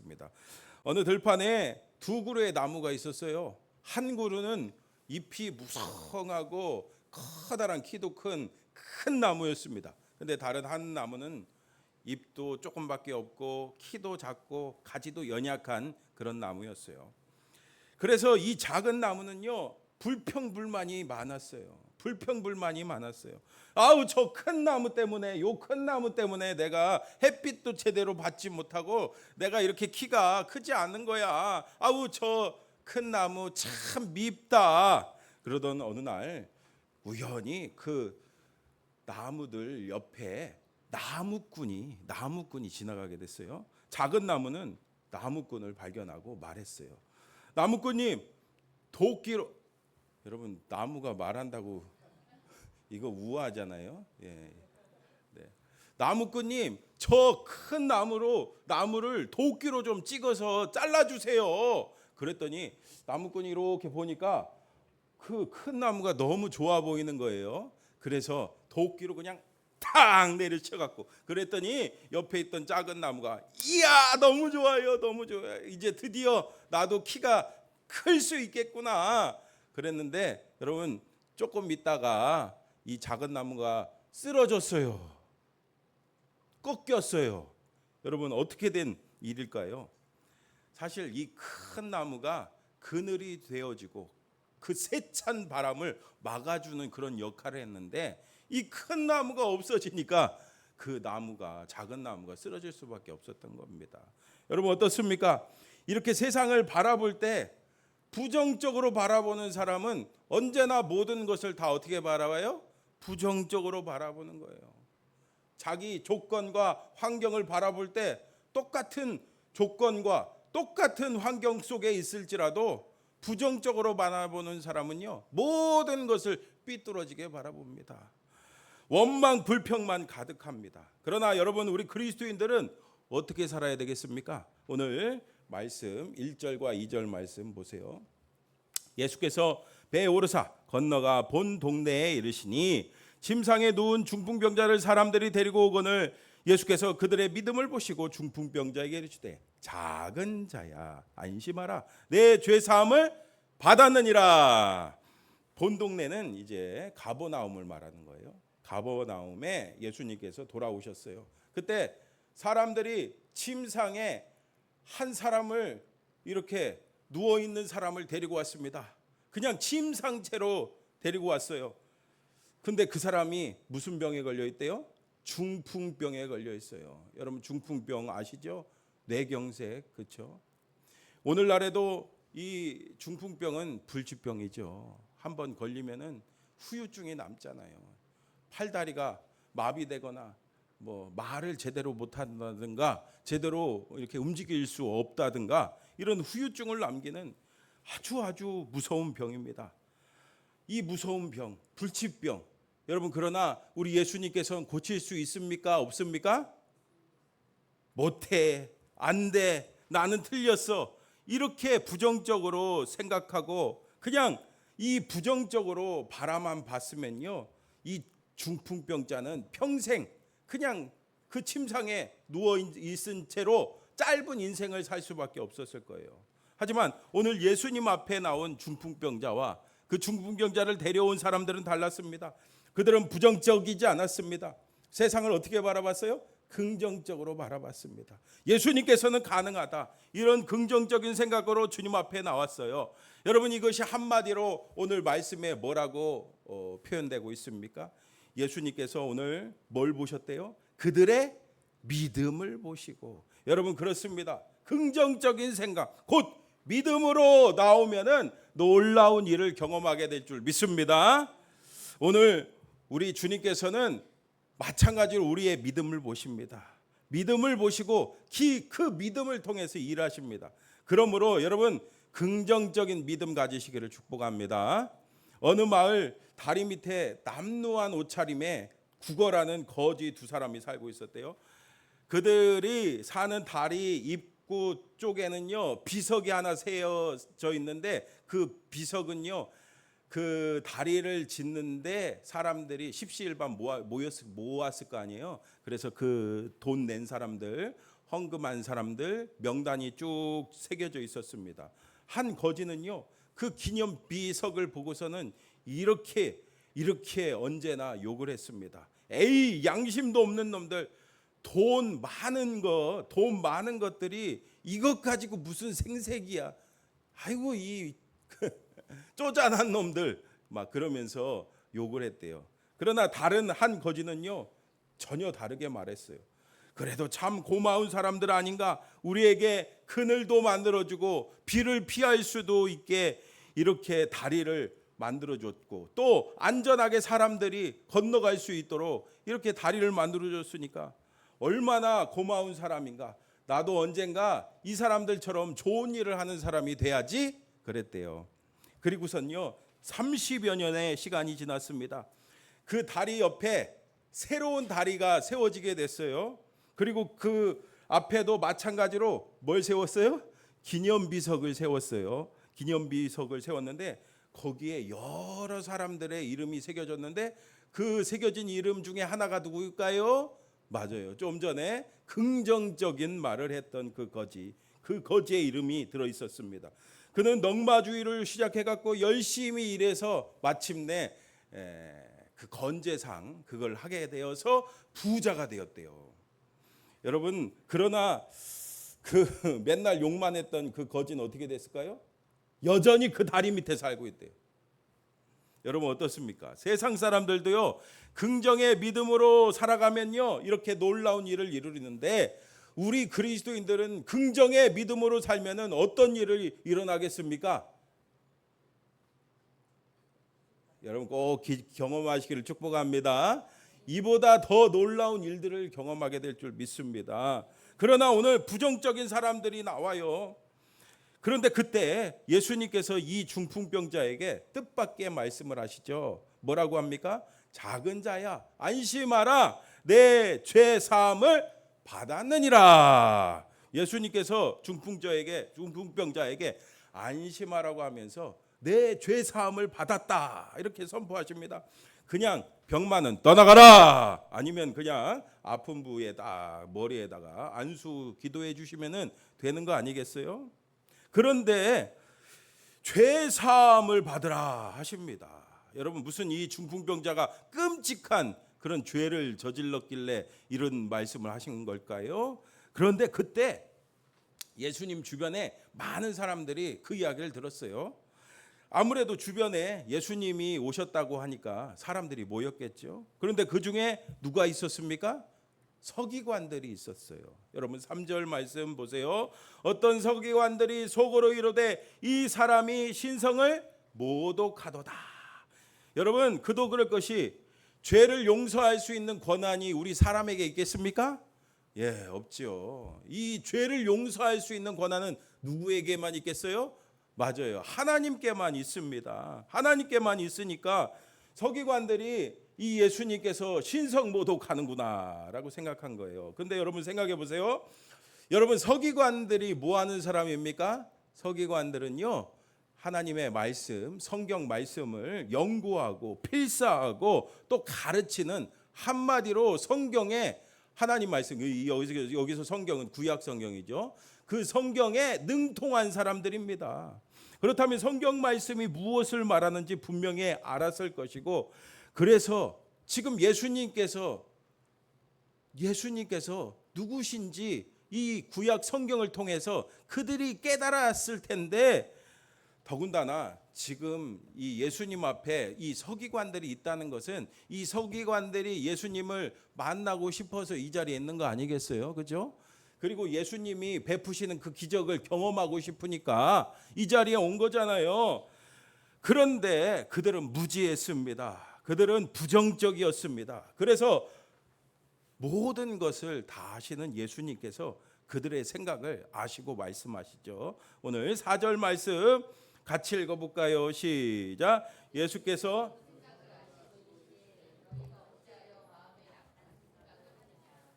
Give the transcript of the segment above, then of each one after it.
있었습니다. 어느 들판에 두 그루의 나무가 있었어요. 한 그루는 잎이 무성하고 커다란 키도 큰 큰 나무였습니다. 근데 다른 한 나무는 잎도 조금밖에 없고 키도 작고 가지도 연약한 그런 나무였어요. 그래서 이 작은 나무는요 불평불만이 많았어요. 불평불만이 많았어요. 아우 저 큰 나무 때문에 요 큰 나무 때문에 내가 햇빛도 제대로 받지 못하고 내가 이렇게 키가 크지 않은 거야. 아우 저 큰 나무 참 밉다. 그러던 어느 날 우연히 그 나무들 옆에 나무꾼이 나무꾼이 지나가게 됐어요. 작은 나무는 나무꾼을 발견하고 말했어요. 나무꾼님 도끼로 여러분 나무가 말한다고 이거 우아하잖아요. 예. 네. 나무꾼님 저 큰 나무로 나무를 도끼로 좀 찍어서 잘라 주세요. 그랬더니 나무꾼이 이렇게 보니까 그 큰 나무가 너무 좋아 보이는 거예요. 그래서 도끼로 그냥 탁 내리쳐 갖고 그랬더니 옆에 있던 작은 나무가 이야 너무 좋아요 너무 좋아요 이제 드디어 나도 키가 클 수 있겠구나 그랬는데 여러분 조금 있다가 이 작은 나무가 쓰러졌어요 꺾였어요 여러분 어떻게 된 일일까요 사실 이 큰 나무가 그늘이 되어지고 그 세찬 바람을 막아주는 그런 역할을 했는데 이 큰 나무가 없어지니까 그 나무가 작은 나무가 쓰러질 수밖에 없었던 겁니다. 여러분 어떻습니까? 이렇게 세상을 바라볼 때 부정적으로 바라보는 사람은 언제나 모든 것을 다 어떻게 바라봐요? 부정적으로 바라보는 거예요. 자기 조건과 환경을 바라볼 때 똑같은 조건과 똑같은 환경 속에 있을지라도 부정적으로 바라보는 사람은요 모든 것을 삐뚤어지게 바라봅니다. 원망 불평만 가득합니다. 그러나 여러분 우리 그리스도인들은 어떻게 살아야 되겠습니까? 오늘 말씀 1절과 2절 말씀 보세요. 예수께서 배에 오르사 건너가 본 동네에 이르시니 침상에 누운 중풍병자를 사람들이 데리고 오거늘 예수께서 그들의 믿음을 보시고 중풍병자에게 이르시되 작은 자야 안심하라. 내 죄 사함을 받았느니라. 본 동네는 이제 가버나움을 말하는 거예요. 가버나움에 예수님께서 돌아오셨어요. 그때 사람들이 침상에 한 사람을 이렇게 누워 있는 사람을 데리고 왔습니다 그냥 침상채로 데리고 왔어요 근데 그 사람이 무슨 병에 걸려 있대요? 중풍병에 걸려 있어요. 여러분 중풍병 아시죠? 뇌경색 그렇죠? 오늘날에도 이 중풍병은 불치병이죠. 한번 걸리면은 후유증이 남잖아요. 팔다리가 마비되거나 뭐 말을 제대로 못한다든가 제대로 이렇게 움직일 수 없다든가 이런 후유증을 남기는 아주 아주 무서운 병입니다. 이 무서운 병, 불치병. 여러분 그러나 우리 예수님께서는 고칠 수 있습니까? 없습니까? 못해. 안 돼. 나는 틀렸어. 이렇게 부정적으로 생각하고 그냥 이 부정적으로 바라만 봤으면요. 이 중풍병자는 평생 그냥 그 침상에 누워 있은 채로 짧은 인생을 살 수밖에 없었을 거예요. 하지만 오늘 예수님 앞에 나온 중풍병자와 그 중풍병자를 데려온 사람들은 달랐습니다. 그들은 부정적이지 않았습니다. 세상을 어떻게 바라봤어요? 긍정적으로 바라봤습니다. 예수님께서는 가능하다. 이런 긍정적인 생각으로 주님 앞에 나왔어요. 여러분 이것이 한마디로 오늘 말씀에 뭐라고 어, 표현되고 있습니까? 예수님께서 오늘 뭘 보셨대요? 그들의 믿음을 보시고 여러분 그렇습니다. 긍정적인 생각 곧 믿음으로 나오면은 놀라운 일을 경험하게 될 줄 믿습니다. 오늘 우리 주님께서는 마찬가지로 우리의 믿음을 보십니다. 믿음을 보시고 그 믿음을 통해서 일하십니다. 그러므로 여러분 긍정적인 믿음 가지시기를 축복합니다. 어느 마을 다리 밑에 남루한 옷차림에 국어라는 거지 두 사람이 살고 있었대요. 그들이 사는 다리 입구 쪽에는요 비석이 하나 세워져 있는데 그 비석은요 그 다리를 짓는데 사람들이 십시일반 모아, 모였, 모았을 거 아니에요. 그래서 그 돈 낸 사람들 헌금한 사람들 명단이 쭉 새겨져 있었습니다. 한 거지는요. 그 기념 비석을 보고서는 이렇게 이렇게 언제나 욕을 했습니다. 에이 양심도 없는 놈들 돈 많은 거, 돈 많은 것들이 이것 가지고 무슨 생색이야. 아이고 이 쪼잔한 놈들 막 그러면서 욕을 했대요. 그러나 다른 한 거지는요 전혀 다르게 말했어요. 그래도 참 고마운 사람들 아닌가? 우리에게 그늘도 만들어 주고 비를 피할 수도 있게 이렇게 다리를 만들어 줬고 또 안전하게 사람들이 건너갈 수 있도록 이렇게 다리를 만들어 줬으니까 얼마나 고마운 사람인가? 나도 언젠가 이 사람들처럼 좋은 일을 하는 사람이 돼야지 그랬대요. 그리고선요 30여 년의 시간이 지났습니다. 그 다리 옆에 새로운 다리가 세워지게 됐어요. 그리고 그 앞에도 마찬가지로 뭘 세웠어요? 기념비석을 세웠어요. 기념비석을 세웠는데 거기에 여러 사람들의 이름이 새겨졌는데 그 새겨진 이름 중에 하나가 누구일까요? 맞아요. 좀 전에 긍정적인 말을 했던 그 거지. 그 거지의 이름이 들어 있었습니다. 그는 넉마주의를 시작해 갖고 열심히 일해서 마침내 에, 그 건재상 그걸 하게 되어서 부자가 되었대요. 여러분 그러나 그 맨날 욕만 했던 그 거지는 어떻게 됐을까요? 여전히 그 다리 밑에 살고 있대요. 여러분 어떻습니까? 세상 사람들도요 긍정의 믿음으로 살아가면요 이렇게 놀라운 일을 이루는데 우리 그리스도인들은 긍정의 믿음으로 살면은 어떤 일을 일어나겠습니까? 여러분 꼭 기- 경험하시기를 축복합니다. 이보다 더 놀라운 일들을 경험하게 될 줄 믿습니다. 그러나 오늘 부정적인 사람들이 나와요. 그런데 그때 예수님께서 이 중풍병자에게 뜻밖의 말씀을 하시죠. 뭐라고 합니까? 작은 자야 안심하라 내 죄 사함을 받았느니라. 예수님께서 중풍자에게 중풍병자에게 안심하라고 하면서 내 죄 사함을 받았다 이렇게 선포하십니다. 그냥 병만은 떠나가라 아니면 그냥 아픈 부위에다 머리에다가 안수 기도해 주시면은 되는 거 아니겠어요? 그런데 죄 사함을 받으라 하십니다. 여러분 무슨 이 중풍병자가 끔찍한 그런 죄를 저질렀길래 이런 말씀을 하신 걸까요? 그런데 그때 예수님 주변에 많은 사람들이 그 이야기를 들었어요. 아무래도 주변에 예수님이 오셨다고 하니까 사람들이 모였겠죠. 그런데 그 중에 누가 있었습니까? 서기관들이 있었어요. 여러분 3절 말씀 보세요. 어떤 서기관들이 속으로 이르되 이 사람이 신성을 모독하도다. 여러분 그도 그럴 것이 죄를 용서할 수 있는 권한이 우리 사람에게 있겠습니까? 예, 없지요. 이 죄를 용서할 수 있는 권한은 누구에게만 있겠어요? 맞아요. 하나님께만 있습니다. 하나님께만 있으니까 서기관들이 이 예수님께서 신성 모독하는구나라고 생각한 거예요. 근데 여러분 생각해 보세요. 여러분 서기관들이 뭐 하는 사람입니까? 서기관들은요. 하나님의 말씀, 성경 말씀을 연구하고 필사하고 또 가르치는 한마디로 성경에 하나님 말씀 이- 여기서 여기서 성경은 구약 성경이죠. 그 성경에 능통한 사람들입니다. 그렇다면 성경 말씀이 무엇을 말하는지 분명히 알았을 것이고 그래서 지금 예수님께서 예수님께서 누구신지 이 구약 성경을 통해서 그들이 깨달았을 텐데 더군다나 지금 이 예수님 앞에 이 서기관들이 있다는 것은 이 서기관들이 예수님을 만나고 싶어서 이 자리에 있는 거 아니겠어요? 그죠? 그리고 예수님이 베푸시는 그 기적을 경험하고 싶으니까 이 자리에 온 거잖아요. 그런데 그들은 무지했습니다. 그들은 부정적이었습니다. 그래서 모든 것을 다 아시는 예수님께서 그들의 생각을 아시고 말씀하시죠. 오늘 4절 말씀 같이 읽어 볼까요? 시작. 예수께서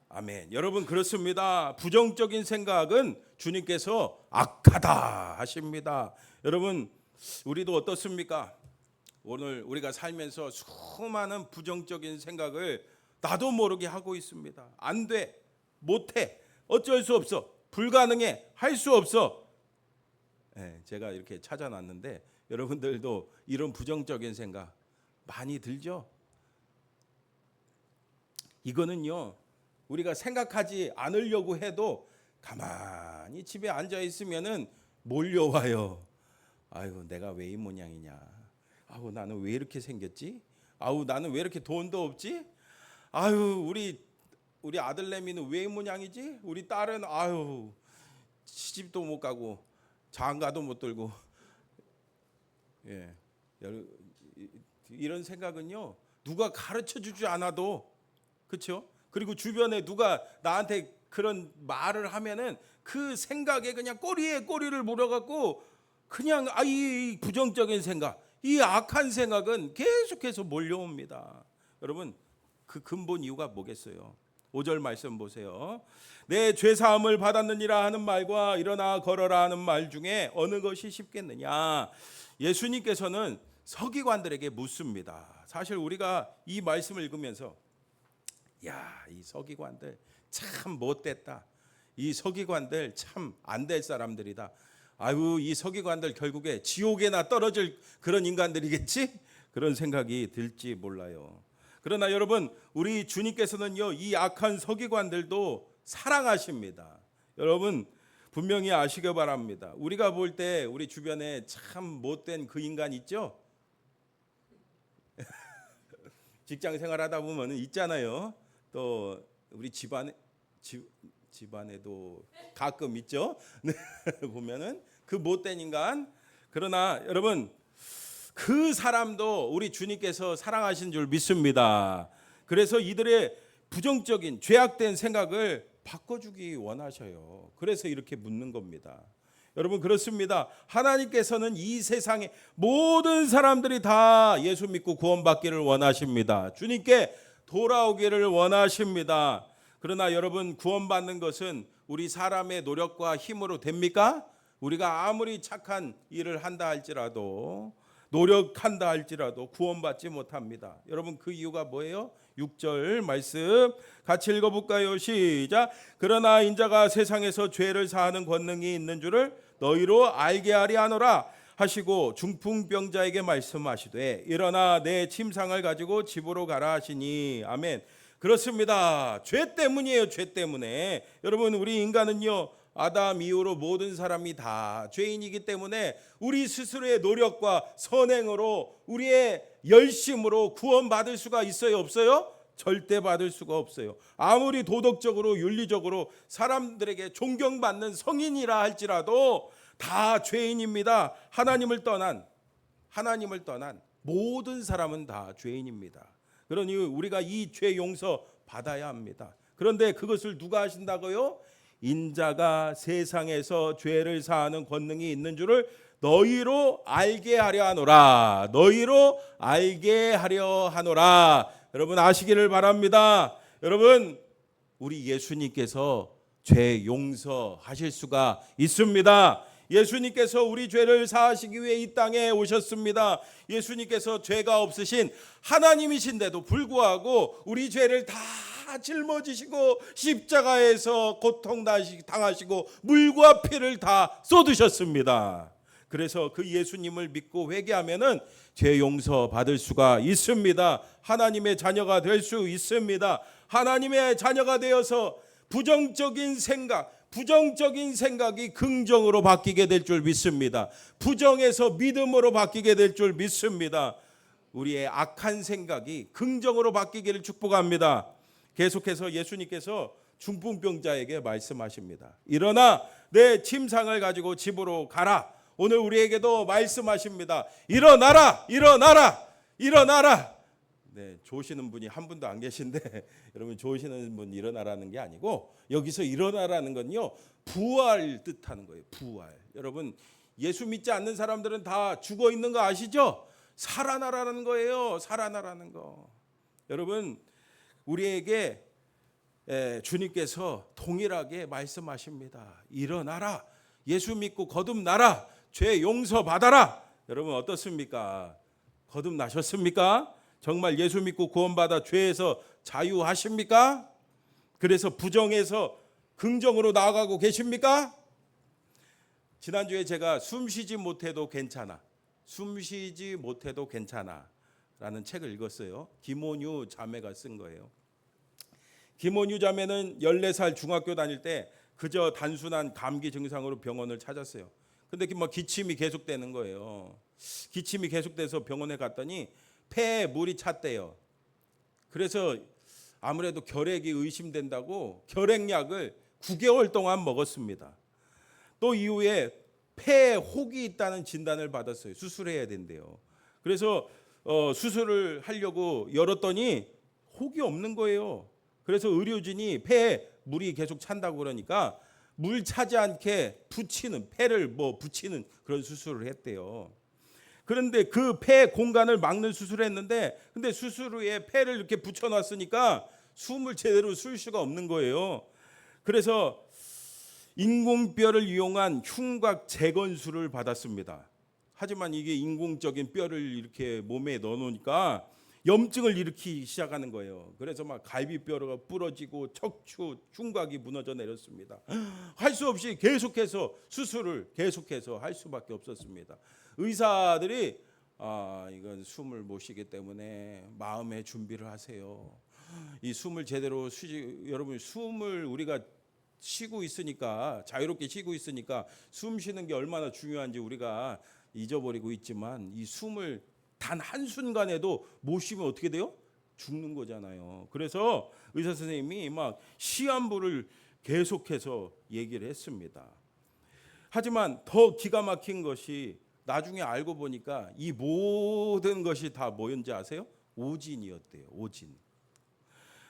아멘. 여러분 그렇습니다. 부정적인 생각은 주님께서 악하다 하십니다. 여러분 우리도 어떻습니까? 오늘 우리가 살면서 수많은 부정적인 생각을 나도 모르게 하고 있습니다. 안 돼. 못 해. 어쩔 수 없어. 불가능해. 할 수 없어. 예, 제가 이렇게 찾아놨는데 여러분들도 이런 부정적인 생각 많이 들죠? 이거는요. 우리가 생각하지 않으려고 해도 가만히 집에 앉아 있으면은 몰려와요. 아이고 내가 왜 이 모양이냐. 아우 나는 왜 이렇게 생겼지? 아우 나는 왜 이렇게 돈도 없지? 아유 우리 우리 아들내미는 왜이 모양이지? 우리 딸은 아유 시집도 못 가고 장가도 못 들고 예 이런 생각은요 누가 가르쳐 주지 않아도 그렇죠? 그리고 주변에 누가 나한테 그런 말을 하면은 그 생각에 그냥 꼬리에 꼬리를 물어갖고 그냥 아이 부정적인 생각, 이 악한 생각은 계속해서 몰려옵니다. 여러분 그 근본 이유가 뭐겠어요? 5절 말씀 보세요. 내 죄 사함을 받았느니라 하는 말과 일어나 걸어라 하는 말 중에 어느 것이 쉽겠느냐? 예수님께서는 서기관들에게 묻습니다. 사실 우리가 이 말씀을 읽으면서 야, 이 서기관들 참 못됐다. 이 서기관들 참 안 될 사람들이다. 아유, 이 서기관들 결국에 지옥에나 떨어질 그런 인간들이겠지? 그런 생각이 들지 몰라요. 그러나 여러분, 우리 주님께서는요, 이 악한 서기관들도 사랑하십니다. 여러분, 분명히 아시기 바랍니다. 우리가 볼 때 우리 주변에 참 못된 그 인간 있죠? 직장 생활하다 보면 있잖아요. 또 우리 집안에 집 집안에도 가끔 있죠. 네, 보면은 그 못된 인간. 그러나 여러분 그 사람도 우리 주님께서 사랑하신 줄 믿습니다. 그래서 이들의 부정적인 죄악된 생각을 바꿔주기 원하셔요. 그래서 이렇게 묻는 겁니다. 여러분 그렇습니다. 하나님께서는 이 세상의 모든 사람들이 다 예수 믿고 구원받기를 원하십니다. 주님께 돌아오기를 원하십니다. 그러나 여러분 구원받는 것은 우리 사람의 노력과 힘으로 됩니까? 우리가 아무리 착한 일을 한다 할지라도 노력한다 할지라도 구원받지 못합니다. 여러분 그 이유가 뭐예요? 6절 말씀 같이 읽어 볼까요? 시작. 그러나 인자가 세상에서 죄를 사하는 권능이 있는 줄을 너희로 알게 하리 하노라 하시고 중풍병자에게 말씀하시되 일어나 내 침상을 가지고 집으로 가라 하시니 아멘. 그렇습니다. 죄 때문이에요. 죄 때문에 여러분 우리 인간은요. 아담 이후로 모든 사람이 다 죄인이기 때문에 우리 스스로의 노력과 선행으로 우리의 열심으로 구원받을 수가 있어요 없어요? 절대 받을 수가 없어요. 아무리 도덕적으로 윤리적으로 사람들에게 존경받는 성인이라 할지라도 다 죄인입니다. 하나님을 떠난 하나님을 떠난 모든 사람은 다 죄인입니다. 그러니 우리가 이 죄 용서 받아야 합니다. 그런데 그것을 누가 하신다고요? 인자가 세상에서 죄를 사하는 권능이 있는 줄을 너희로 알게 하려 하노라. 너희로 알게 하려 하노라. 여러분 아시기를 바랍니다. 여러분 우리 예수님께서 죄 용서하실 수가 있습니다. 예수님께서 우리 죄를 사하시기 위해 이 땅에 오셨습니다. 예수님께서 죄가 없으신 하나님이신데도 불구하고 우리 죄를 다 짊어지시고 십자가에서 고통 당하시고 물과 피를 다 쏟으셨습니다. 그래서 그 예수님을 믿고 회개하면은 죄 용서 받을 수가 있습니다. 하나님의 자녀가 될 수 있습니다. 하나님의 자녀가 되어서 부정적인 생각, 부정적인 생각이 긍정으로 바뀌게 될 줄 믿습니다. 부정에서 믿음으로 바뀌게 될 줄 믿습니다. 우리의 악한 생각이 긍정으로 바뀌기를 축복합니다. 계속해서 예수님께서 중풍병자에게 말씀하십니다. 일어나 내 침상을 가지고 집으로 가라. 오늘 우리에게도 말씀하십니다. 일어나라, 일어나라, 일어나라. 네, 좋으시는 분이 한 분도 안 계신데 여러분 좋으시는 분 일어나라는 게 아니고 여기서 일어나라는 건요 부활 뜻하는 거예요. 부활. 여러분 예수 믿지 않는 사람들은 다 죽어 있는 거 아시죠? 살아나라는 거예요. 살아나라는 거. 여러분 우리에게 에, 주님께서 동일하게 말씀하십니다. 일어나라. 예수 믿고 거듭나라. 죄 용서 받아라. 여러분 어떻습니까? 거듭나셨습니까? 정말 예수 믿고 구원받아 죄에서 자유하십니까? 그래서 부정에서 긍정으로 나아가고 계십니까? 지난주에 제가 숨 쉬지 못해도 괜찮아. 숨 쉬지 못해도 괜찮아. 라는 책을 읽었어요. 김원유 자매가 쓴 거예요. 김원유 자매는 14살 중학교 다닐 때 그저 단순한 감기 증상으로 병원을 찾았어요. 근데 막 기침이 계속되는 거예요. 기침이 계속돼서 병원에 갔더니 폐에 물이 찼대요. 그래서 아무래도 결핵이 의심된다고 결핵약을 9개월 동안 먹었습니다. 또 이후에 폐에 혹이 있다는 진단을 받았어요. 수술해야 된대요. 그래서 어, 수술을 하려고 열었더니 혹이 없는 거예요. 그래서 의료진이 폐에 물이 계속 찬다고 그러니까 물 차지 않게 붙이는 폐를 뭐 붙이는 그런 수술을 했대요. 그런데 그 폐 공간을 막는 수술을 했는데 근데 수술 후에 폐를 이렇게 붙여 놨으니까 숨을 제대로 쉴 수가 없는 거예요. 그래서 인공뼈를 이용한 흉곽 재건수를 받았습니다. 하지만 이게 인공적인 뼈를 이렇게 몸에 넣어 놓으니까 염증을 일으키기 시작하는 거예요. 그래서 막 갈비뼈가 부러지고 척추, 흉곽이 무너져 내렸습니다. 할 수 없이 계속해서 수술을 계속해서 할 수밖에 없었습니다. 의사들이 아, 이건 숨을 못 쉬기 때문에 마음의 준비를 하세요. 이 숨을 제대로 쉬지 여러분 숨을 우리가 쉬고 있으니까 자유롭게 쉬고 있으니까 숨 쉬는 게 얼마나 중요한지 우리가 잊어버리고 있지만 이 숨을 단 한 순간에도 못 쉬면 어떻게 돼요? 죽는 거잖아요. 그래서 의사 선생님이 막 시한부를 계속해서 얘기를 했습니다. 하지만 더 기가 막힌 것이 나중에 알고 보니까 이 모든 것이 다 뭐였는지 아세요? 오진이었대요. 오진.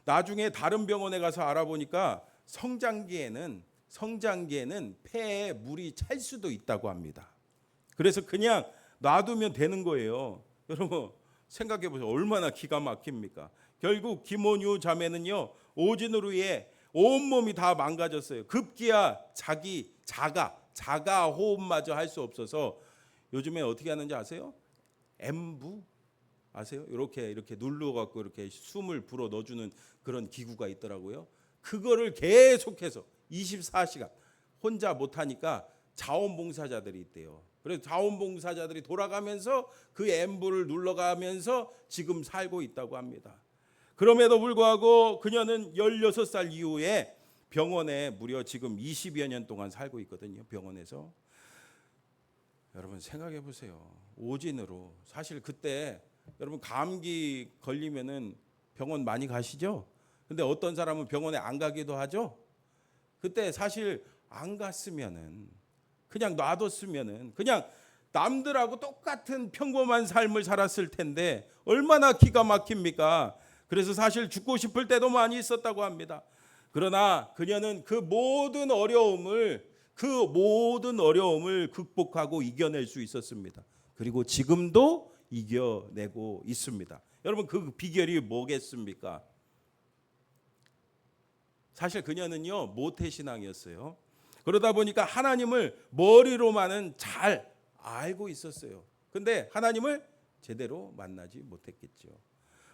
나중에 다른 병원에 가서 알아보니까 성장기에는 성장기에는 폐에 물이 찰 수도 있다고 합니다. 그래서 그냥 놔두면 되는 거예요. 여러분 생각해 보세요. 얼마나 기가 막힙니까? 결국 김원유 자매는요 오진으로 인해 온 몸이 다 망가졌어요. 급기야 자기 자가 자가 호흡마저 할 수 없어서 요즘에 어떻게 하는지 아세요? 엠부 아세요? 이렇게 이렇게 눌러 갖고 이렇게 숨을 불어 넣어주는 그런 기구가 있더라고요. 그거를 계속해서 24시간 혼자 못 하니까 자원봉사자들이 있대요. 그래서 자원봉사자들이 돌아가면서 그 엠부를 눌러가면서 지금 살고 있다고 합니다. 그럼에도 불구하고 그녀는 16살 이후에 병원에 무려 지금 20여 년 동안 살고 있거든요. 병원에서. 여러분 생각해 보세요. 오진으로 사실 그때 여러분 감기 걸리면은 병원 많이 가시죠? 근데 어떤 사람은 병원에 안 가기도 하죠? 그때 사실 안 갔으면은 그냥 놔뒀으면은 그냥 남들하고 똑같은 평범한 삶을 살았을 텐데 얼마나 기가 막힙니까? 그래서 사실 죽고 싶을 때도 많이 있었다고 합니다. 그러나 그녀는 그 모든 어려움을 그 모든 어려움을 극복하고 이겨낼 수 있었습니다. 그리고 지금도 이겨내고 있습니다. 여러분 그 비결이 뭐겠습니까? 사실 그녀는요 모태 신앙이었어요. 그러다 보니까 하나님을 머리로만은 잘 알고 있었어요. 근데 하나님을 제대로 만나지 못했겠죠.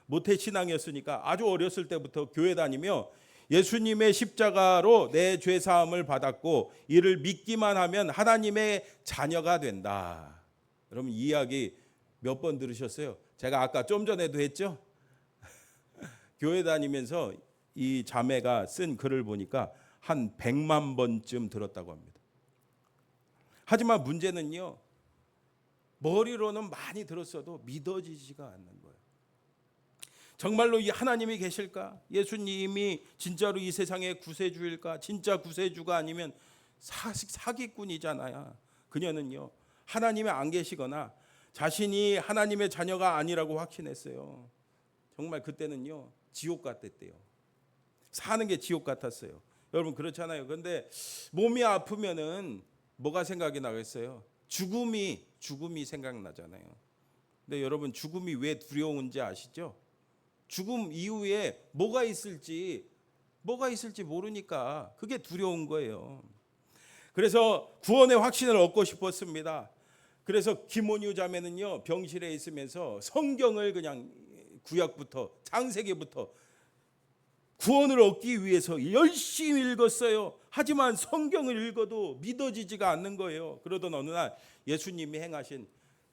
모태 신앙이었으니까 아주 어렸을 때부터 교회 다니며 예수님의 십자가로 내 죄 사함을 받았고 이를 믿기만 하면 하나님의 자녀가 된다. 여러분 이 이야기 몇 번 들으셨어요? 제가 아까 좀 전에도 했죠. 교회 다니면서 이 자매가 쓴 글을 보니까 한 100만 번쯤 들었다고 합니다. 하지만 문제는요. 머리로는 많이 들었어도 믿어지지가 않는 거예요. 정말로 이 하나님이 계실까? 예수님이 진짜로 이 세상의 구세주일까? 진짜 구세주가 아니면 사기꾼이잖아요. 그녀는요. 하나님이 안 계시거나 자신이 하나님의 자녀가 아니라고 확신했어요. 정말 그때는요. 지옥 같았대요. 사는 게 지옥 같았어요. 여러분 그렇잖아요. 근데 몸이 아프면은 뭐가 생각이 나겠어요? 죽음이 죽음이 생각나잖아요. 근데 여러분 죽음이 왜 두려운지 아시죠? 죽음 이후에 뭐가 있을지 뭐가 있을지 모르니까 그게 두려운 거예요. 그래서 구원의 확신을 얻고 싶었습니다. 그래서 김원유 자매는요 병실에 있으면서 성경을 그냥 구약부터 창세기부터 구원을 얻기 위해서 열심히 읽었어요. 하지만 성경을 읽어도 믿어지지가 않는 거예요. 그러던 어느 날 예수님이 행하신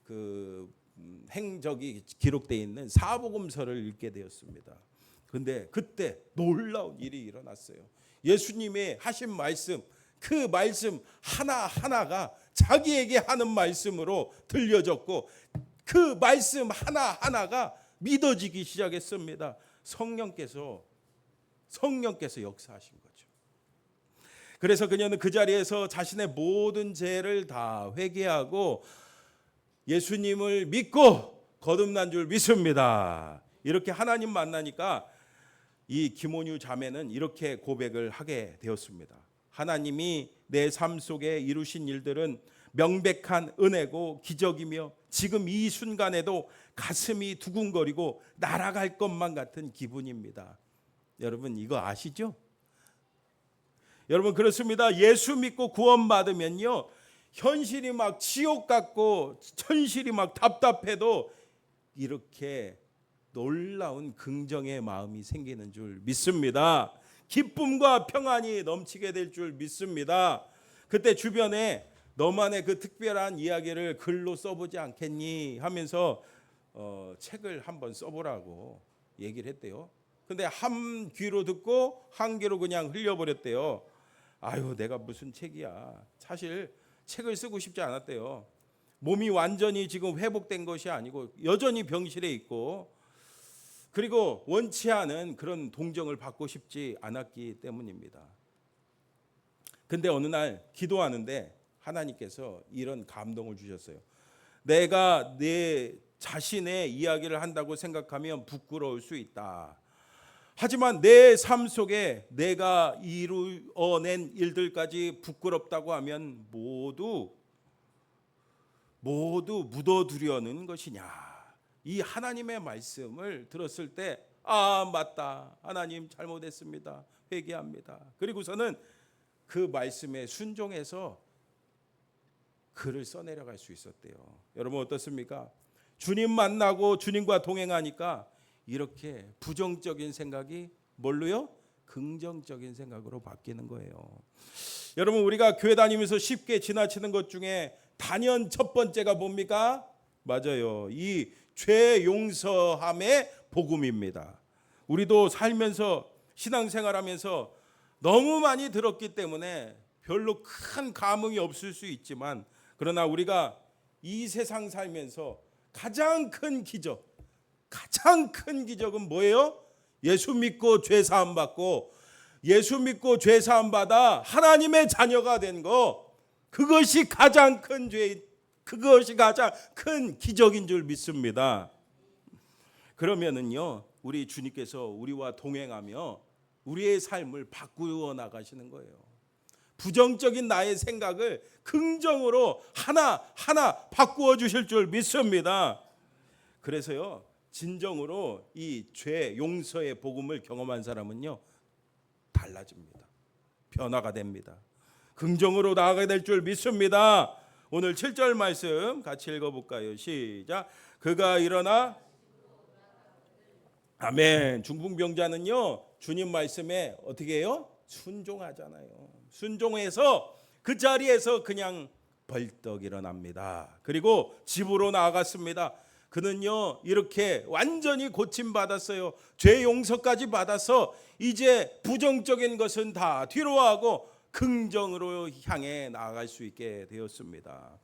그 음, 행적이 기록되어 있는 사복음서를 읽게 되었습니다. 근데 그때 놀라운 일이 일어났어요. 예수님의 하신 말씀, 그 말씀 하나하나가 자기에게 하는 말씀으로 들려졌고 그 말씀 하나하나가 믿어지기 시작했습니다. 성령께서 성령께서 역사하신 거죠. 그래서 그녀는 그 자리에서 자신의 모든 죄를 다 회개하고 예수님을 믿고 거듭난 줄 믿습니다. 이렇게 하나님 만나니까 이 김원유 자매는 이렇게 고백을 하게 되었습니다. 하나님이 내 삶 속에 이루신 일들은 명백한 은혜고 기적이며 지금 이 순간에도 가슴이 두근거리고 날아갈 것만 같은 기분입니다. 여러분 이거 아시죠? 여러분 그렇습니다. 예수 믿고 구원받으면요. 현실이 막 지옥 같고 현실이 막 답답해도 이렇게 놀라운 긍정의 마음이 생기는 줄 믿습니다. 기쁨과 평안이 넘치게 될 줄 믿습니다. 그때 주변에 너만의 그 특별한 이야기를 글로 써보지 않겠니 하면서 어, 책을 한번 써보라고 얘기를 했대요. 근데 한 귀로 듣고 한 귀로 그냥 흘려버렸대요. 아유, 내가 무슨 책이야. 사실 책을 쓰고 싶지 않았대요. 몸이 완전히 지금 회복된 것이 아니고 여전히 병실에 있고 그리고 원치 않은 그런 동정을 받고 싶지 않았기 때문입니다. 근데 어느 날 기도하는데 하나님께서 이런 감동을 주셨어요. 내가 내 자신의 이야기를 한다고 생각하면 부끄러울 수 있다. 하지만 내 삶 속에 내가 이루어낸 일들까지 부끄럽다고 하면 모두 모두 묻어두려는 것이냐. 이 하나님의 말씀을 들었을 때 아, 맞다. 하나님 잘못했습니다. 회개합니다. 그리고서는 그 말씀에 순종해서 글을 써내려갈 수 있었대요. 여러분 어떻습니까? 주님 만나고 주님과 동행하니까 이렇게 부정적인 생각이 뭘로요? 긍정적인 생각으로 바뀌는 거예요. 여러분 우리가 교회 다니면서 쉽게 지나치는 것 중에 단연 첫 번째가 뭡니까? 맞아요. 이 죄 용서함의 복음입니다. 우리도 살면서 신앙생활하면서 너무 많이 들었기 때문에 별로 큰 감흥이 없을 수 있지만 그러나 우리가 이 세상 살면서 가장 큰 기적, 가장 큰 기적은 뭐예요? 예수 믿고 죄 사함 받고 예수 믿고 죄 사함 받아 하나님의 자녀가 된 거 그것이 가장 큰 죄, 그것이 가장 큰 기적인 줄 믿습니다. 그러면은요, 우리 주님께서 우리와 동행하며 우리의 삶을 바꾸어 나가시는 거예요. 부정적인 나의 생각을 긍정으로 하나 하나 바꾸어 주실 줄 믿습니다. 그래서요. 진정으로 이 죄 용서의 복음을 경험한 사람은요. 달라집니다. 변화가 됩니다. 긍정으로 나아가게 될 줄 믿습니다. 오늘 7절 말씀 같이 읽어 볼까요? 시작. 그가 일어나 아멘. 중풍병자는요. 주님 말씀에 어떻게 해요? 순종하잖아요. 순종해서 그 자리에서 그냥 벌떡 일어납니다. 그리고 집으로 나아갔습니다. 그는요 이렇게 완전히 고침 받았어요. 죄 용서까지 받아서 이제 부정적인 것은 다 뒤로 하고 긍정으로 향해 나아갈 수 있게 되었습니다.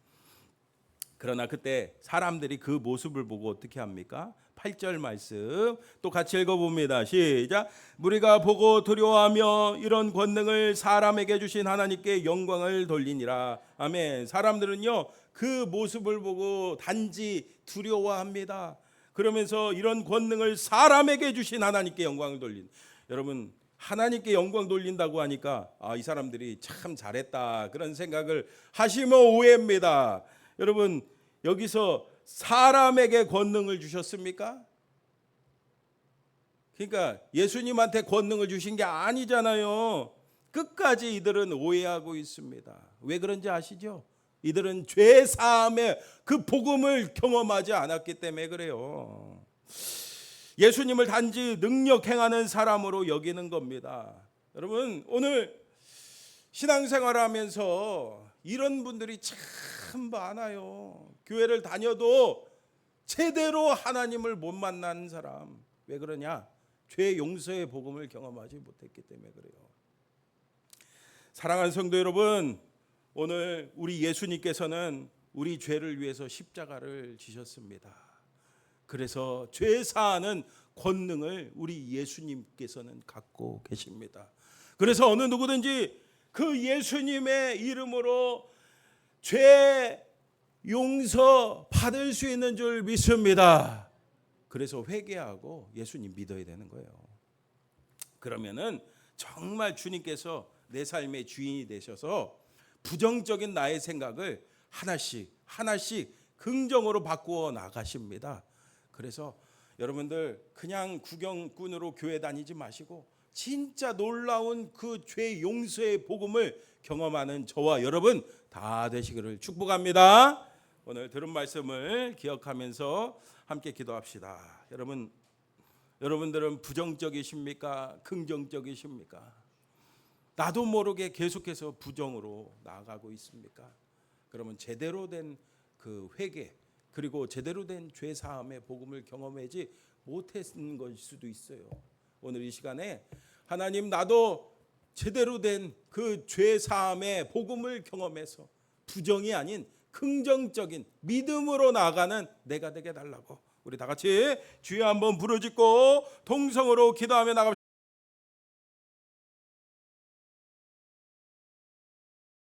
그러나 그때 사람들이 그 모습을 보고 어떻게 합니까? 8절 말씀 또 같이 읽어봅니다. 시작. 우리가 보고 두려워하며 이런 권능을 사람에게 주신 하나님께 영광을 돌리니라. 아멘. 사람들은요 그 모습을 보고 단지 두려워합니다. 그러면서 이런 권능을 사람에게 주신 하나님께 영광을 돌린. 여러분 하나님께 영광 돌린다고 하니까 아, 이 사람들이 참 잘했다 그런 생각을 하시면 오해입니다. 여러분 여기서 사람에게 권능을 주셨습니까? 그러니까 예수님한테 권능을 주신 게 아니잖아요. 끝까지 이들은 오해하고 있습니다. 왜 그런지 아시죠? 이들은 죄 사함의 그 복음을 경험하지 않았기 때문에 그래요. 예수님을 단지 능력 행하는 사람으로 여기는 겁니다. 여러분 오늘 신앙생활 하면서 이런 분들이 참 많아요. 교회를 다녀도 제대로 하나님을 못 만난 사람 왜 그러냐? 죄 용서의 복음을 경험하지 못했기 때문에 그래요. 사랑하는 성도 여러분, 오늘 우리 예수님께서는 우리 죄를 위해서 십자가를 지셨습니다. 그래서 죄 사하는 권능을 우리 예수님께서는 갖고 계십니다. 그래서 어느 누구든지 그 예수님의 이름으로 죄 용서 받을 수 있는 줄 믿습니다. 그래서 회개하고 예수님 믿어야 되는 거예요. 그러면은 정말 주님께서 내 삶의 주인이 되셔서 부정적인 나의 생각을 하나씩 하나씩 긍정으로 바꾸어 나가십니다. 그래서 여러분들 그냥 구경꾼으로 교회 다니지 마시고 진짜 놀라운 그 죄 용서의 복음을 경험하는 저와 여러분 다 되시기를 축복합니다. 오늘 들은 말씀을 기억하면서 함께 기도합시다. 여러분 여러분들은 부정적이십니까? 긍정적이십니까? 나도 모르게 계속해서 부정으로 나아가고 있습니까? 그러면 제대로 된 그 회개 그리고 제대로 된 죄 사함의 복음을 경험하지 못했는 걸 수도 있어요. 오늘 이 시간에 하나님 나도 제대로 된 그 죄 사함의 복음을 경험해서 부정이 아닌 긍정적인 믿음으로 나아가는 내가 되게 달라고 우리 다 같이 주여 한번 부르짖고 동성으로 기도하며 나갑시다.